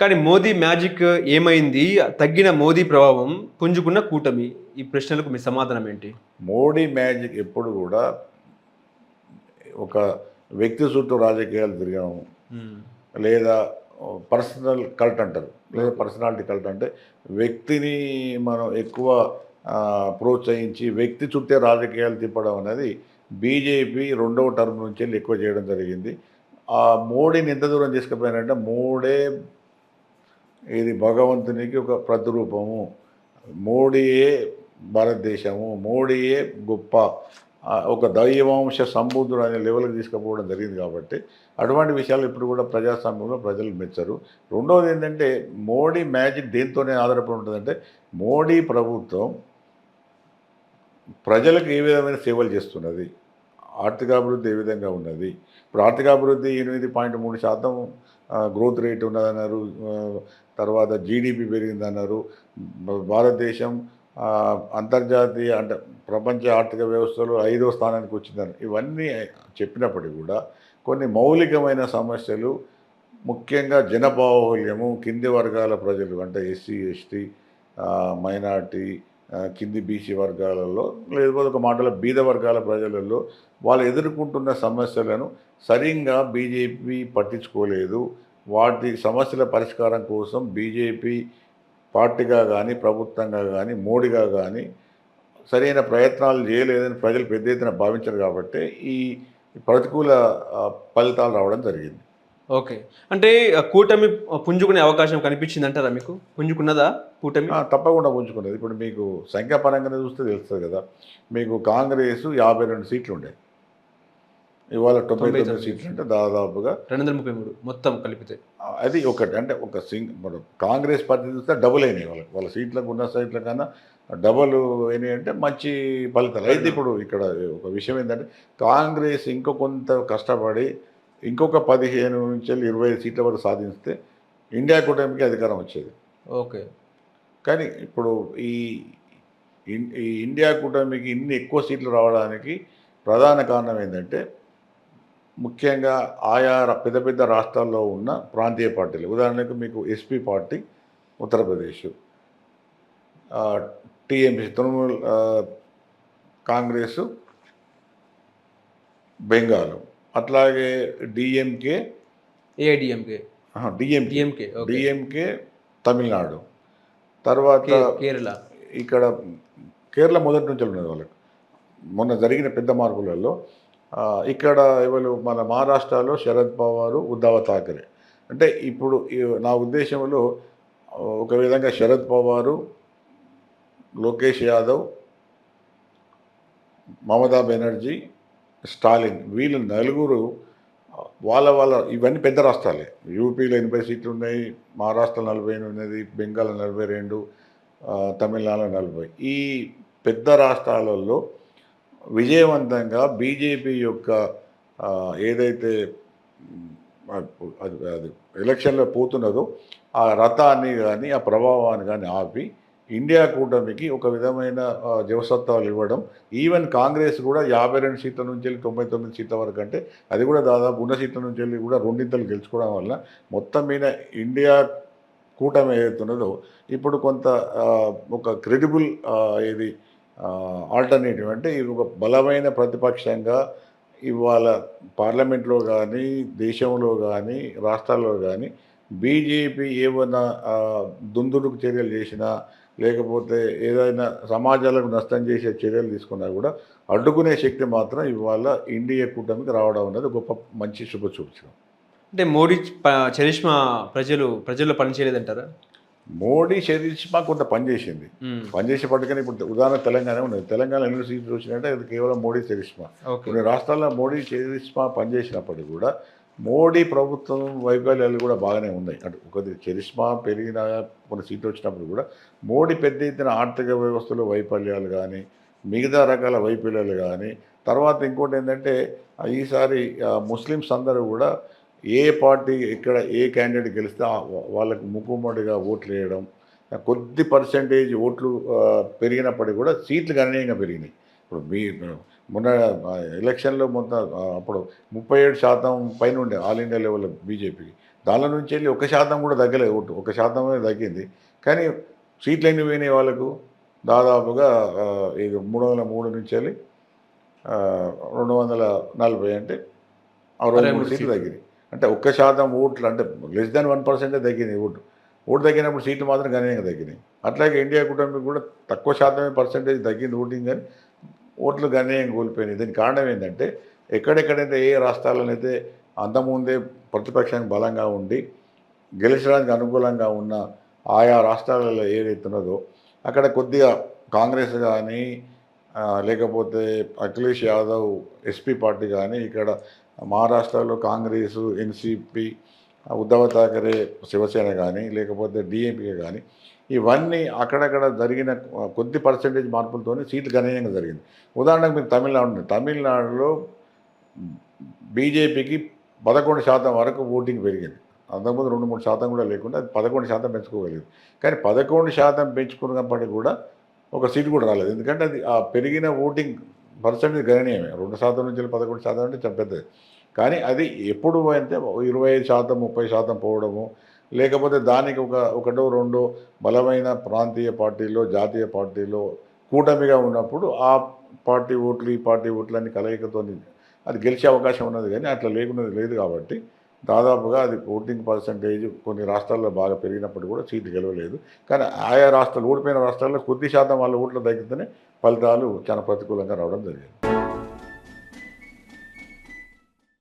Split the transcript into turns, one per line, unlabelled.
కానీ మోదీ మ్యాజిక్ ఏమైంది? తగ్గిన మోదీ ప్రభావం పుంజుకున్న కూటమి. ఈ ప్రశ్నలకు మీ సమాధానం ఏంటి?
మోడీ మ్యాజిక్ ఎప్పుడు కూడా ఒక వ్యక్తి చుట్టూ రాజకీయాలు తిరగడం లేదా పర్సనల్ కల్ట్ అంటారు. లేదా పర్సనాలిటీ కల్ట్ అంటే వ్యక్తిని మనం ఎక్కువ ప్రోత్సహించి వ్యక్తి చుట్టే రాజకీయాలు తిప్పడం అనేది బీజేపీ రెండవ టర్మ్ నుంచి వెళ్ళి ఎక్కువ చేయడం జరిగింది. ఆ మోడీని ఎంత దూరం తీసుకుపోయారంటే మోడే ఇది భగవంతునికి ఒక ప్రతిరూపము. మోడీయే భారతదేశము మోడీయే గొప్ప ఒక దైవాంశ సంబుద్ధుడు అనే లెవెల్కి తీసుకుపోవడం జరిగింది కాబట్టి అటువంటి విషయాలు ఇప్పుడు కూడా ప్రజాస్వామ్యంలో ప్రజలు మెచ్చరు. రెండవది ఏంటంటే మోడీ మ్యాజిక్ దేంతోనే ఆధారపడి ఉంటుందంటే మోడీ ప్రభుత్వం ప్రజలకు ఏ విధమైన సేవలు చేస్తున్నది? ఆర్థికాభివృద్ధి ఏ విధంగా ఉన్నది? ఇప్పుడు ఆర్థికాభివృద్ధి ఎనిమిది పాయింట్ మూడు శాతం గ్రోత్ రేట్ ఉన్నదన్నారు తర్వాత జీడిపి పెరిగిందన్నారు. భారతదేశం అంతర్జాతీయ అంటే ప్రపంచ ఆర్థిక వ్యవస్థలో ఐదో స్థానానికి వచ్చిందని ఇవన్నీ చెప్పినప్పటికీ కూడా కొన్ని మౌలికమైన సమస్యలు ముఖ్యంగా జనబాహుల్యము కింది వర్గాల ప్రజలు అంటే ఎస్సీ ఎస్టీ మైనార్టీ కింది బీసీ వర్గాలలో లేకపోతే ఒక మాటలో బీద వర్గాల ప్రజలలో వాళ్ళు ఎదుర్కొంటున్న సమస్యలను సరిగ్గా బీజేపీ పట్టించుకోలేదు. వాటి సమస్యల పరిష్కారం కోసం బీజేపీ పార్టీగా కానీ ప్రభుత్వంగా కానీ మోడీగా కానీ సరైన ప్రయత్నాలు చేయలేదని ప్రజలు పెద్ద ఎత్తున భావించారు కాబట్టి ఈ ప్రతికూల ఫలితాలు రావడం జరిగింది.
ఓకే. అంటే కూటమి పుంజుకునే అవకాశం కనిపించింది అంటారా మీకు? పుంజుకున్నదా కూటమి?
తప్పకుండా ఉంచుకున్నది ఇప్పుడు మీకు సంఖ్యాపరంగానే చూస్తే తెలుస్తుంది కదా. మీకు కాంగ్రెస్ యాభై రెండు సీట్లు ఉండే ఇవాళ తొంభై తొమ్మిది సీట్లు అంటే దాదాపుగా
రెండు వందల ముప్పై మూడు మొత్తం కలిపితే.
అది ఒకటి. అంటే ఒక సింగ్ కాంగ్రెస్ పార్టీ చూస్తే డబుల్ అయినాయి వాళ్ళకి వాళ్ళ సీట్లకు ఉన్న సీట్ల కన్నా డబుల్ అయినాయి అంటే మంచి ఫలితాలు. అయితే ఇప్పుడు ఇక్కడ ఒక విషయం ఏంటంటే కాంగ్రెస్ ఇంకో కొంత కష్టపడి ఇంకొక పదిహేను నుంచి ఇరవై సీట్ల వరకు సాధిస్తే ఇండియా కూటమికి అధికారం వచ్చేది.
ఓకే.
కానీ ఇప్పుడు ఈ ఇండియా కూటమికి ఇన్ని ఎక్కువ సీట్లు రావడానికి ప్రధాన కారణం ఏంటంటే ముఖ్యంగా ఆయా పెద్ద పెద్ద రాష్ట్రాల్లో ఉన్న ప్రాంతీయ పార్టీలు. ఉదాహరణకు మీకు SP party Uttar Pradesh. TMC Trinamool Congress Bengal. అట్లాగే DMK
AIADMK
DMK
DMK
DMK Tamil Nadu. తర్వాత
కేరళ.
ఇక్కడ కేరళ మొదటి నుంచి ఉన్నది వాళ్ళకి. మొన్న జరిగిన పెద్ద మార్పులలో ఇక్కడ ఎవరు? మన మహారాష్ట్రలో శరద్ పవారు ఉద్ధవ్ థాకరే. అంటే ఇప్పుడు నా ఉద్దేశంలో ఒక విధంగా శరద్ పవారు లోకేష్ యాదవ్ మమతా బెనర్జీ స్టాలిన్ వీళ్ళు నలుగురు వాళ్ళ వాళ్ళ ఇవన్నీ పెద్ద రాష్ట్రాలే. యూపీలో ఎనభై సీట్లు ఉన్నాయి మహారాష్ట్రలో నలభై ఉన్నది బెంగాల్ నలభై రెండు తమిళనాడు నలభై. ఈ పెద్ద రాష్ట్రాలలో విజయవంతంగా బీజేపీ యొక్క ఏదైతే అది అది ఎలక్షన్లో పోతున్నదో ఆ రథాన్ని కానీ ఆ ప్రభావాన్ని కానీ ఆపి ఇండియా కూటమికి ఒక విధమైన జీవసత్వాలు జవసత్వాలు ఇవ్వడం. ఈవెన్ కాంగ్రెస్ కూడా యాభై రెండు సీట్ల నుంచి వెళ్ళి తొంభై తొమ్మిది సీట్ల వరకు అంటే అది కూడా దాదాపు ఉన్న సీట్ల నుంచి వెళ్ళి కూడా రెండింతలు గెలుచుకోవడం వల్ల మొత్తం మీద ఇండియా కూటమి ఏదైతున్నదో ఇప్పుడు కొంత ఒక క్రెడిబుల్ ఇది ఆల్టర్నేటివ్ అంటే ఇది ఒక బలమైన ప్రతిపక్షంగా ఇవాళ పార్లమెంట్లో కానీ దేశంలో కానీ రాష్ట్రాల్లో కానీ బీజేపీ ఏమైనా దుందుడుకు చర్యలు చేసినా లేకపోతే ఏదైనా సమాజాలకు నష్టం చేసే చర్యలు తీసుకున్నా కూడా అడ్డుకునే శక్తి మాత్రం ఇవాళ ఇండియా కూటమికి రావడం అనేది గొప్ప మంచి శుభ సూచన.
అంటే మోడీ చరిష్మా ప్రజలు ప్రజల్లో పనిచేయలేదంటారా
మోడీ చరిష్మా కొంత పనిచేసింది
మ్మ్.
పనిచేసేపటికైనా ఇప్పుడు ఉదాహరణ తెలంగాణ ఉన్నది. తెలంగాణ ఎన్ని సీట్లు వచ్చినట్టే అది కేవలం మోడీ చరిష్మా. కొన్ని రాష్ట్రాల్లో మోడీ చరిష్మా పనిచేసినప్పటికీ కూడా మోడీ ప్రభుత్వం వైఫల్యాలు కూడా బాగానే ఉన్నాయి. అంటే ఒకటి చరిష్మా పెరిగిన కొన్ని సీట్లు వచ్చినప్పుడు కూడా మోడీ పెద్ద ఎత్తున ఆర్థిక వ్యవస్థలో వైఫల్యాలు కానీ మిగతా రకాల వైఫల్యాలు కానీ తర్వాత ఇంకోటి ఏంటంటే ఈసారి ముస్లింస్ ముస్లిమ్స్ అందరూ కూడా ఏ పార్టీ ఇక్కడ ఏ క్యాండిడేట్ గెలిస్తే ఆ వాళ్ళకు ముక్కుమ్మడిగా ఓట్లు వేయడం కొద్ది పర్సెంటేజ్ ఓట్లు పెరిగినప్పటికీ కూడా సీట్లు గణనీయంగా పెరిగినాయి. ఇప్పుడు మీ మొన్న ఎలక్షన్లో మొత్తం అప్పుడు ముప్పై ఏడు శాతం పైన ఉండే ఆల్ ఇండియా లెవెల్లో బీజేపీకి దానిలో నుంచి వెళ్ళి ఒక శాతం కూడా తగ్గలేదు ఓటు ఒక శాతమే తగ్గింది. కానీ సీట్లు ఎన్ని పోయినాయి వాళ్ళకు. దాదాపుగా ఇది మూడు వందల మూడు నుంచి వెళ్ళి రెండు వందల నలభై అంటే అరవై మూడు సీట్లు. తగ్గినాయి. అంటే ఒక్క శాతం ఓట్లు అంటే లెస్ దాన్ వన్ పర్సెంటే తగ్గింది ఓటు. ఓటు తగ్గినప్పుడు సీట్లు మాత్రం గణనీయంగా తగ్గినాయి. అట్లాగే ఇండియా కూటమికి కూడా తక్కువ శాతమే పర్సెంటేజ్ తగ్గింది ఓటింగ్ కానీ ఓట్లు గణనీయంగా కోల్పోయినాయి. దీనికి కారణం ఏంటంటే ఎక్కడెక్కడైతే ఏ రాష్ట్రాలనైతే అంతకుముందే ప్రతిపక్షానికి బలంగా ఉండి గెలిచడానికి అనుకూలంగా ఉన్న ఆయా రాష్ట్రాలలో ఏదైతే ఉన్నదో అక్కడ కొద్దిగా కాంగ్రెస్ కానీ లేకపోతే అఖిలేష్ యాదవ్ ఎస్పీ పార్టీ కానీ ఇక్కడ మహారాష్ట్రలో కాంగ్రెస్ ఎన్సిపి ఉద్ధవ్ థాకరే శివసేన కానీ లేకపోతే డిఎంపీ కానీ ఇవన్నీ అక్కడక్కడ జరిగిన కొద్ది పర్సెంటేజ్ మార్పులతోనే సీట్లు గణనీయంగా జరిగింది. ఉదాహరణకు మీకు తమిళనాడు తమిళనాడులో బీజేపీకి పదకొండు శాతం వరకు ఓటింగ్ పెరిగింది. అంతకుముందు రెండు మూడు శాతం కూడా లేకుండా అది పదకొండు శాతం పెంచుకోగలిగింది. కానీ పదకొండు శాతం పెంచుకున్నప్పటికీ కూడా ఒక సీట్ కూడా రాలేదు. ఎందుకంటే అది ఆ పెరిగిన ఓటింగ్ పర్సెంటేజ్ గణనీయమే. రెండు శాతం నుంచి పదకొండు శాతం అంటే చాలా పెద్దది. కానీ అది ఎప్పుడు అంటే ఇరవై ఐదు శాతం ముప్పై శాతం పోవడము లేకపోతే దానికి ఒక ఒకటో రెండో బలమైన ప్రాంతీయ పార్టీలో జాతీయ పార్టీలో కూటమిగా ఉన్నప్పుడు ఆ పార్టీ ఓట్లు ఈ పార్టీ ఓట్లు అన్ని కలయికతో అది గెలిచే అవకాశం ఉన్నది కానీ అట్లా లేకున్నది లేదు కాబట్టి దాదాపుగా అది ఓటింగ్ పర్సంటేజ్ కొన్ని రాష్ట్రాల్లో బాగా పెరిగినప్పుడు కూడా సీట్లు గెలవలేదు. కానీ ఆయా రాష్ట్రాలు ఓడిపోయిన రాష్ట్రాల్లో కొద్ది శాతం వాళ్ళ ఓట్లు తగ్గితేనే ఫలితాలు చాలా ప్రతికూలంగా రావడం జరిగింది.